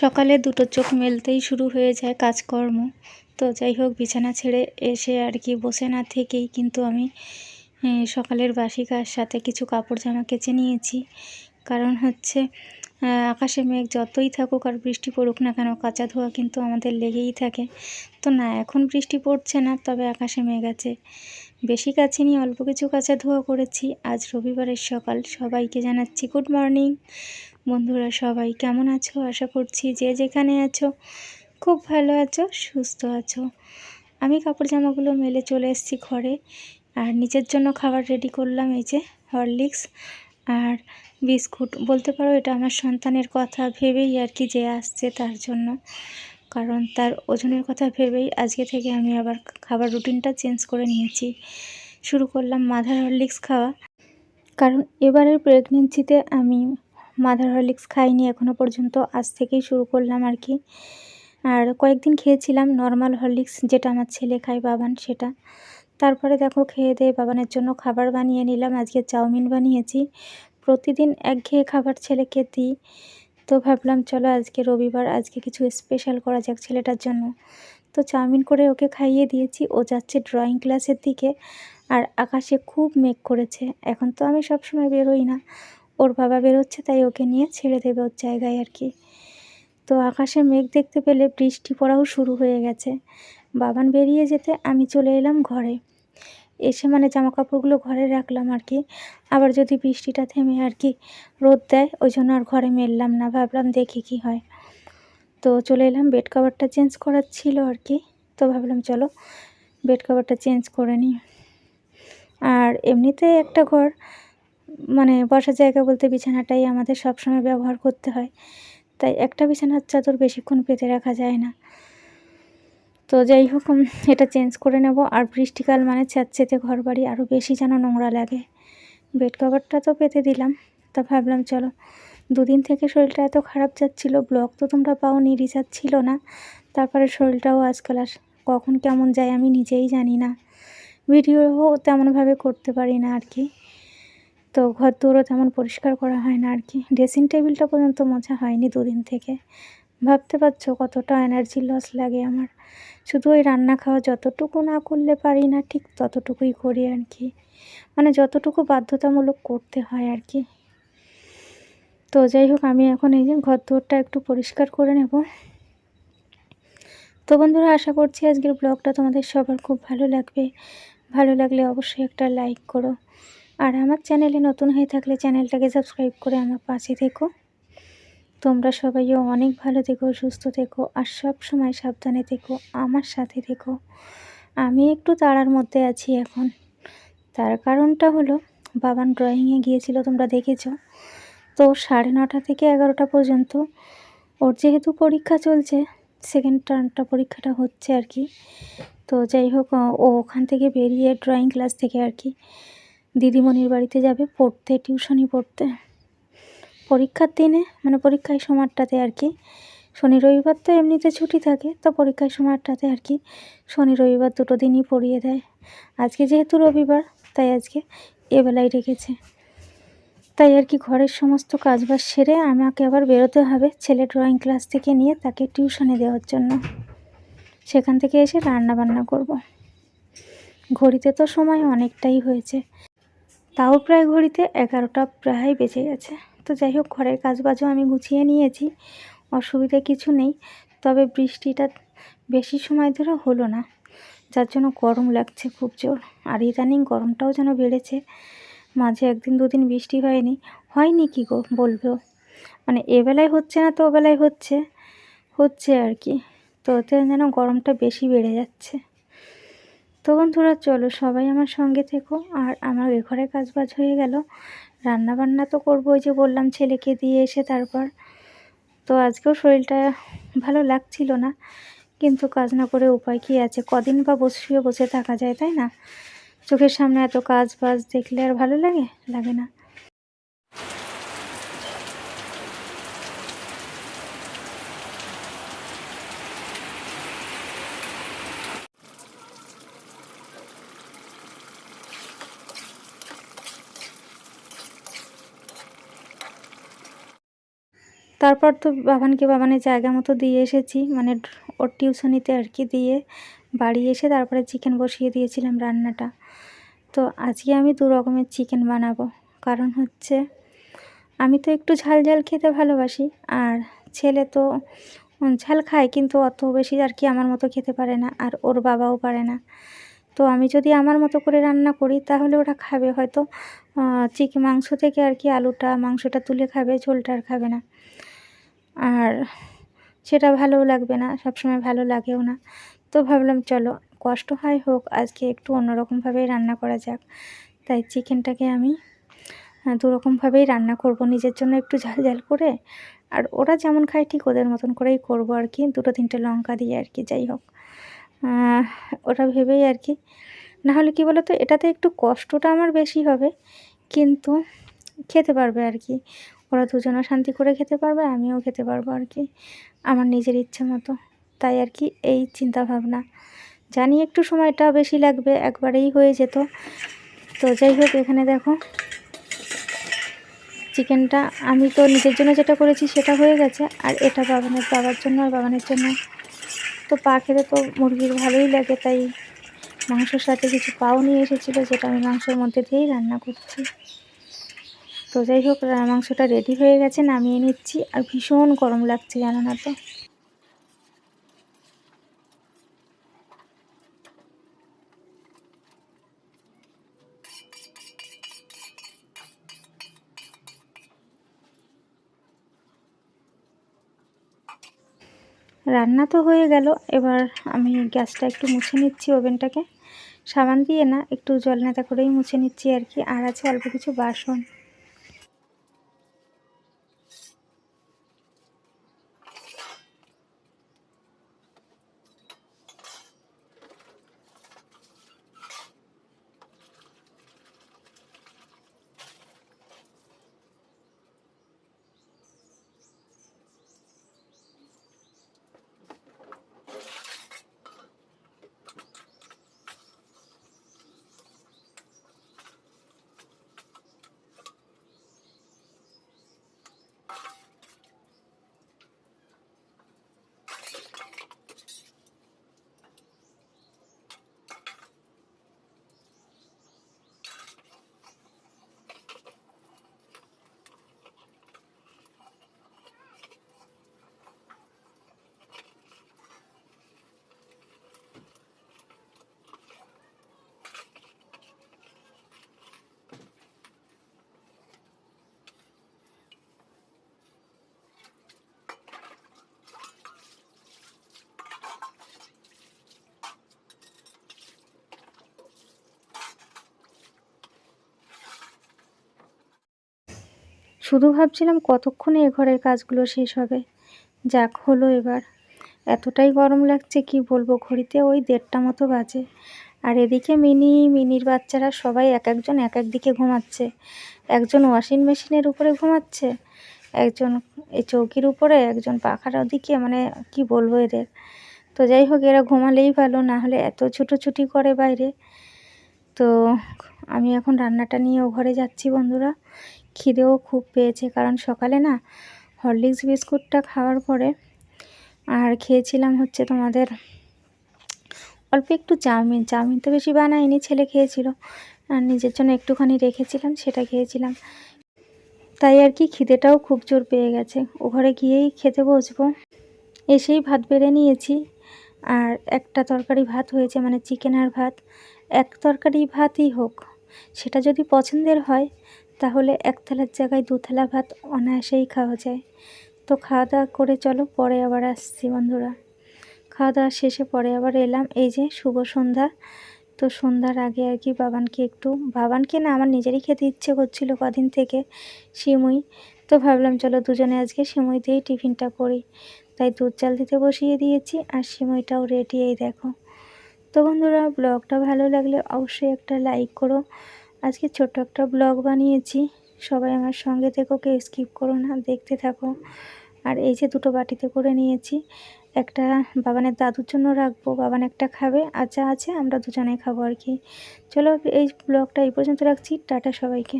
সকালে দুটো চোখ মেলতেই শুরু হয়ে যায় কাজকর্ম। তো যাই হোক, বিছানা ছেড়ে এসে আর কি বসে না থেকেই কিন্তু আমি সকালের বাসি কাজ সাথে কিছু কাপড় জামা কেচে নিয়েছি। কারণ হচ্ছে আকাশে মেঘ যতই থাকুক আর বৃষ্টি পড়ুক না কেন, কাঁচা ধোয়া কিন্তু আমাদের লেগেই থাকে। তো না, এখন বৃষ্টি পড়ছে না, তবে আকাশে মেঘ আছে। বেশি কাছে নিয়ে অল্প কিছু কাঁচা ধোয়া করেছি। আজ রবিবারের সকাল, সবাইকে জানাচ্ছি গুড মর্নিং। বন্ধুরা সবাই কেমন আছো? আশা করছি যে যেখানে আছো, খুব ভালো আছো, সুস্থ আছো। আমি কাপড় জামাগুলো মেলে চলে এসেছি ঘরে। আর নিজের জন্য খাবার রেডি করলাম, এই যে হরলিক্স আর বিস্কুট। বলতে পারো এটা আমার সন্তানের কথা ভেবেই আর কি যে আসছে তার জন্য। কারণ তার ওজনের কথা ভেবেই আজকে থেকে আমি আবার খাবার রুটিনটা চেঞ্জ করে নিয়েছি। শুরু করলাম মাদার হরলিক্স খাওয়া। কারণ এবারের প্রেগনেন্সিতে আমি মাদার হরলিক্স খাইনি এখনও পর্যন্ত আজ থেকেই শুরু করলাম আর কি। আর কয়েকদিন খেয়েছিলাম নর্মাল হরলিক্স, যেটা আমার ছেলে খায় বাবান, সেটা। তারপরে দেখো খেয়ে দিয়ে বাবানের জন্য খাবার বানিয়ে নিলাম, আজকে চাউমিন বানিয়েছি। প্রতিদিন একঘেয়ে খাবার ছেলেকে দিই। তো ভাবলাম চলো আজকে রবিবার, আজকে কিছু স্পেশাল করা যাক ছেলেটার জন্য। তো চাউমিন করে ওকে খাইয়ে দিয়েছি, ও যাচ্ছে ড্রয়িং ক্লাসের দিকে। আর আকাশে খুব মেঘ করেছে, এখন তো আমি সবসময় বেরোই না। ওর বাবা বেরোচ্ছে, তাই ওকে নিয়ে ছেড়ে দেবে ওর জায়গায় আর কি। তো আকাশে মেঘ দেখতে পেলে বৃষ্টি পড়াও শুরু হয়ে গেছে। বাবান বেরিয়ে যেতে আমি চলে এলাম ঘরে। এসে মানে জামা কাপড়গুলো ঘরে রাখলাম আর কি। আবার যদি বৃষ্টিটা থেমে আর কি রোদ দেয়, ওই জন্য আর ঘরে মেললাম না। ভাবলাম দেখি কি হয়। তো চলে এলাম বেড কাভারটা চেঞ্জ করার ছিল আর কি। তো ভাবলাম চলো বেড কাভারটা চেঞ্জ করে নিই। আর এমনিতে একটা ঘর মানে বসার জায়গা বলতে বিছানাটাই আমাদের সবসময় ব্যবহার করতে হয়। তাই একটা বিছানার চাদর বেশিক্ষণ পেতে রাখা যায় না। তো যাই হোক এটা চেঞ্জ করে নেব। আর বৃষ্টিকাল মানে স্যাঁতসেঁতে ঘর বাড়ি আরও বেশি যেন নোংরা লাগে। বেড কভারটা তো পেতে দিলাম। তা ভাবলাম, চলো, দুদিন থেকে শরীরটা এত খারাপ যাচ্ছিল ব্লগ তো তোমরা পাওনি, রিচার্জ ছিল না। তারপরে শরীরটাও আজকাল আর কখন কেমন যায় আমি নিজেই জানি না। ভিডিওও তেমনভাবে করতে পারি না আর কি। তো ঘর দৌড়ও তেমন পরিষ্কার করা হয় না আর কি ড্রেসিং টেবিলটা পর্যন্ত মোছা হয়নি দুদিন থেকে। ভাবতে পারছ কতটা এনার্জি লস লাগে আমার। শুধু ওই রান্না খাওয়া যতটুকু না করলে পারি না, ঠিক ততটুকুই করি আর কি মানে যতটুকু বাধ্যতামূলক করতে হয় আর কি তো যাই হোক, আমি এখন এই যে ঘর দৌড়টা একটু পরিষ্কার করে নেব। তো বন্ধুরা, আশা করছি আজকের ব্লগটা তোমাদের সবার খুব ভালো লাগবে। ভালো লাগলে অবশ্যই একটা লাইক করো। আর আমার চ্যানেলে নতুন হয়ে থাকলে চ্যানেলটাকে সাবস্ক্রাইব করে আমার পাশে থেকো। তোমরা সবাইও অনেক ভালো থেকো, সুস্থ থেকো, আর সব সময় সাবধানে থেকো, আমার সাথে থেকো। আমি একটু তাড়ার মধ্যে আছি এখন। তার কারণটা হলো, বাবান ড্রয়িংয়ে গিয়েছিল, তোমরা দেখেছ। তো সাড়ে নটা থেকে এগারোটা পর্যন্ত, ওর যেহেতু পরীক্ষা চলছে সেকেন্ড টার্মটা পরীক্ষাটা হচ্ছে আর কি। তো যাই হোক, ও ওখান থেকে বেরিয়ে ড্রয়িং ক্লাস থেকে আর কি। দিদিমণির বাড়িতে যাবে, পড়তে টিউশনি পড়তে। পরীক্ষার দিনে মানে পরীক্ষার সময়টাতে আর কি, শনি, রবিবার তো এমনিতে ছুটি থাকে, তো পরীক্ষার সময়টাতে আর কি শনি, রবিবার দুটো দিনই পড়িয়ে দেয়। আজকে যেহেতু রবিবার, তাই আজকে এবেলায় রেখেছে। তাই আর কি ঘরের সমস্ত কাজবাজ সেরে আমাকে আবার বেরোতে হবে ছেলে ড্রয়িং ক্লাস থেকে নিয়ে তাকে টিউশনে দেওয়ার জন্য। সেখান থেকে এসে রান্না বান্না করব। ঘড়িতে তো সময় অনেকটাই হয়েছে। তাও প্রায় ঘড়িতে এগারোটা প্রায় বেজে গেছে। তো যাই হোক, ঘরের কাজবাজও আমি গুছিয়ে নিয়েছি, অসুবিধা কিছু নেই, তবে বৃষ্টিটা বেশি সময় ধরে হলো না, যার জন্য গরম লাগছে খুব জোর। আর ইদানিং গরমটাও যেন বেড়েছে, মাঝে একদিন দুদিন বৃষ্টি হয়নি। হয়নি কি গো, বলবেও? মানে এবেলায় হচ্ছে না তো ওবেলায় হচ্ছে হচ্ছে আর কি। তো ওতে যেন গরমটা বেশি বেড়ে যাচ্ছে। তো বন্ধুরা, চলো সবাই আমার সঙ্গে থেকো। আর আমার এ ঘরে কাজ বাজ হয়ে গেল। রান্না বান্না তো করব, ওই যে বললাম ছেলেকে দিয়ে এসে তারপর। তো আজকেও শরীরটা ভালো লাগছিল না, কিন্তু কাজ না করে উপায় কী আছে? কদিন বা বসিয়ে বসে থাকা যায়, তাই না? চোখের সামনে এত কাজ বাজ দেখলে আর ভালো লাগে? লাগে না। তারপর তো বাবানকে বাবানের জায়গা মতো দিয়ে এসেছি মানে ওর টিউশনিতে আর কি দিয়ে বাড়ি এসে তারপরে চিকেন বসিয়ে দিয়েছিলাম রান্নাটা। তো আজকে আমি দু রকমের চিকেন বানাবো, কারণ হচ্ছে আমি তো একটু ঝাল ঝাল খেতে ভালোবাসি, আর ছেলে তো ঝাল খায় কিন্তু অত বেশি আর কি আমার মতো খেতে পারে না, আর ওর বাবাও পারে না। তো আমি যদি আমার মতো করে রান্না করি তাহলে ওরা খাবে, হয়তো চিকেন মাংস থেকে আর কি আলুটা, মাংসটা তুলে খাবে, ঝোলটা আর খাবে না। আর সেটা ভালোও লাগবে না, সবসময় ভালো লাগেও না। তো ভাবলাম, চলো, কষ্ট হয় হোক, আজকে একটু অন্যরকমভাবেই রান্না করা যাক। তাই চিকেনটাকে আমি দুরকমভাবেই রান্না করব, নিজের জন্য একটু ঝাল ঝাল করে। আর ওরা যেমন খায়, ঠিক ওদের মতন করেই করব আর কি, দুটো তিনটে লঙ্কা দিয়ে আর কি, যাই হোক। ওটা ভেবেই আর কি নাহলে কি বলো তো এটাতে একটু কষ্টটা আমার বেশি হবে, কিন্তু খেতে পারবে আর কি। ওরা দুজনও শান্তি করে খেতে পারবে, আমিও খেতে পারব আর কি। আমার নিজের ইচ্ছে মতো। তাই আর কি এই চিন্তা ভাবনা জানি একটু সময়টা বেশি লাগবে, একবারেই হয়ে যেত। তো যাই হোক, এখানে দেখো। চিকেনটা আমি তো নিজের জন্য যেটা করেছি সেটা হয়ে গেছে। আর এটা বাগানের বাবার জন্য আর বাগানের জন্য। তো পা খেতে তো মুরগির ভালোই লাগে, তাই মাংসর সাথে কিছু পাও নিয়ে এসেছিল, যেটা আমি মাংসের মধ্যে দিয়েই রান্না করছি। তো যাই হোক মাংসটা রেডি হয়ে গেছে, নামিয়ে নিচ্ছি। আর ভীষণ গরম লাগছে, জানো না তো? রান্না তো হয়ে গেল, এবার আমি গ্যাসটা একটু মুছে নিচ্ছি ওভেনটাকে। সাবান দিয়ে না, একটু জল নেতা করেই মুছে নিচ্ছি আর কি। আর আছে অল্প কিছু বাসন। শুধু ভাবছিলাম কতক্ষণে এ ঘরের কাজগুলো শেষ হবে। যাক, হলো এবার। এতটাই গরম লাগছে, কি বলব, ঘড়িতে ওই দেড়টা মতো বাজে। আর এদিকে মিনি, মিনির বাচ্চারা সবাই এক একজন এক এক দিকে ঘুমাচ্ছে। একজন ওয়াশিং মেশিনের উপরে ঘুমাচ্ছে, একজন এই চৌকির উপরে, একজন পাখার ওদিকে মানে কি বলব এদের। তো যাই হোক, এরা ঘুমালেই ভালো, না হলে এত ছুটোছুটি করে বাইরে। তো আমি এখন রান্নাটা নিয়ে ও ঘরে যাচ্ছি বন্ধুরা। খিদেও খুব পেয়েছে, কারণ সকালে না হরলিক্স বিস্কুটটা খাওয়ার পরে আর খেয়েছিলাম হচ্ছে তোমাদের অল্প একটু চাউমিন। চাউমিন তো বেশি বানায়নি ছেলে খেয়েছিল। আর নিজের জন্য একটুখানি রেখেছিলাম, সেটা খেয়েছিলাম। তাই আর কি খিদেটাও খুব জোর পেয়ে গেছে। ও ঘরে গিয়েই খেতে বসবো। এসেই ভাত বেড়ে নিয়েছি। আর একটা তরকারি ভাত হয়েছে মানে চিকেন আর ভাত। এক তরকারি ভাতই হোক, সেটা যদি পছন্দের হয় তাহলে এক থালার জায়গায় দু থালা ভাত অনায়াসেই খাওয়া যায়। তো খাওয়া দাওয়া করে চলো, পরে আবার আসছি বন্ধুরা। খাওয়া দাওয়া শেষে পরে আবার এলাম। এই যে শুভ সন্ধ্যা। তো সন্ধ্যার আগে আর কি বাবানকে একটু, বাবানকে না আমার নিজেরই খেতে ইচ্ছে করছিল কদিন থেকে সিমুই তো ভাবলাম চলো দুজনে আজকে সিমুই দিয়েই টিফিনটা করি। তাই দুধ চাল দিতে বসিয়ে দিয়েছি আর সিমুইটাও রেডি এই দেখো। তো বন্ধুরা, ব্লগটা ভালো লাগলে অবশ্যই একটা লাইক করো। আজকে ছোট্ট একটা ব্লগ বানিয়েছি। সবাই আমার সঙ্গে থেকো, কেউ স্কিপ করো না, দেখতে থাকো। আর এই যে দুটো বাটিতে করে নিয়েছি, একটা বাবানের দাদুর জন্য রাখব, বাবান একটা খাবে আচ্ছা আছে আমরা দুজনে খাব আর কি। চলো এই ব্লগটা এই পর্যন্ত রাখছি, টাটা সবাইকে।